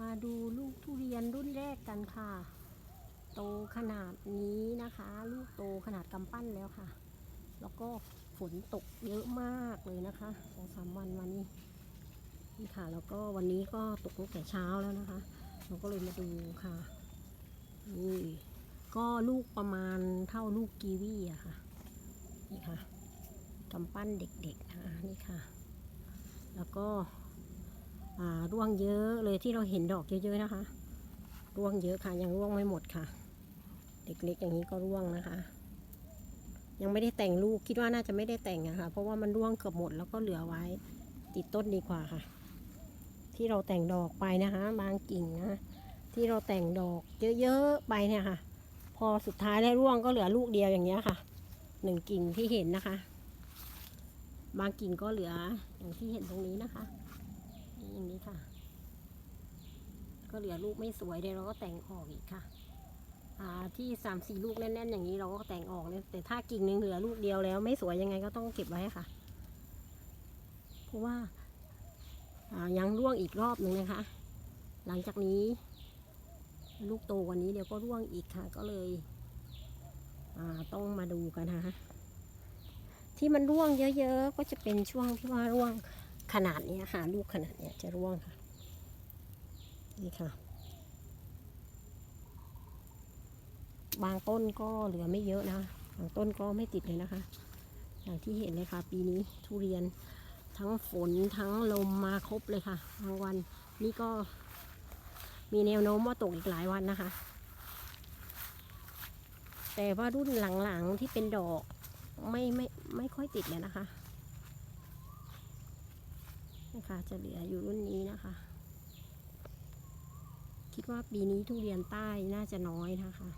มาดูลูกทุเรียนรุ่นแรกกันค่ะ โตขนาดนี้นะคะ ลูกโตขนาดกำปั้นแล้วค่ะ แล้วก็ฝนตกเยอะมากเลยนะคะสองสามวันวันนี้นี่ค่ะ แล้วก็วันนี้ก็ตกตั้งแต่เช้าแล้วนะคะ เราก็เลยมาดูค่ะนี่ก็ลูกประมาณเท่าลูกกีวีอะค่ะ นี่ค่ะกำปั้นเด็กๆนะคะนี่ค่ะ แล้วก็ ร่วงเยอะเลยที่เราเห็นดอกเยอะๆนะคะ ร่วงเยอะค่ะ ยังร่วงไม่หมดค่ะ เด็กเล็กอย่างนี้ก็ร่วงนะคะ ยังไม่ได้แต่งลูกคิดว่าน่าจะไม่ได้แต่งอะค่ะเพราะว่ามันร่วงเกือบหมดแล้วก็เหลือไว้ ติดต้นดีกว่าค่ะ ที่เราแต่งดอกไปนะคะ บางกิ่งนะที่เราแต่งดอกเยอะๆไปเนี่ยค่ะ พอสุดท้ายแล้ร่วงก็เหลือลูกเดียวอย่างเงี้ยค่ะหนึ่งกิ่งที่เห็นนะคะ บางกิ่งก็เหลืออย่างที่เห็นตรงนี้นะคะ ค่ะ ก็เหลือลูกไม่สวยเดี๋ยวเราก็แต่งออกอีกค่ะ อ่าที่สามสี่ลูกแน่นๆอย่างนี้เราก็แต่งออกเลยแต่ถ้ากิ่งหนึ่งเหลือลูกเดียวแล้วไม่สวยยังไงก็ต้องเก็บไว้ค่ะ เพราะว่าอ่ายังร่วงอีกรอบหนึ่งนะคะ หลังจากนี้ ลูกโตกว่านี้เดี๋ยวก็ร่วงอีกค่ะ ก็เลยอ่าต้องมาดูกันนะคะที่มันร่วงเยอะ ๆ ก็จะเป็นช่วงที่ว่าร่วง ขนาดนี้ค่ะ ลูกขนาดนี้จะร่วงค่ะ นี่ค่ะ บางต้นก็เหลือไม่เยอะนะ บางต้นก็ไม่ติดเลยนะคะ อย่างที่เห็นเลยค่ะ ปีนี้ทุเรียนทั้งฝนทั้งลมมาครบเลยค่ะบางวันนี่ก็มีแนวโน้มว่าตกอีกหลายวันนะคะ แต่ว่ารุ่นหลังๆที่เป็นดอกไม่ไม่ไม่ค่อยติดเลยนะคะ นะคะ จะเหลืออยู่รุ่นนี้นะคะ คิดว่าปีนี้ทุเรียนใต้น่าจะน้อยนะคะ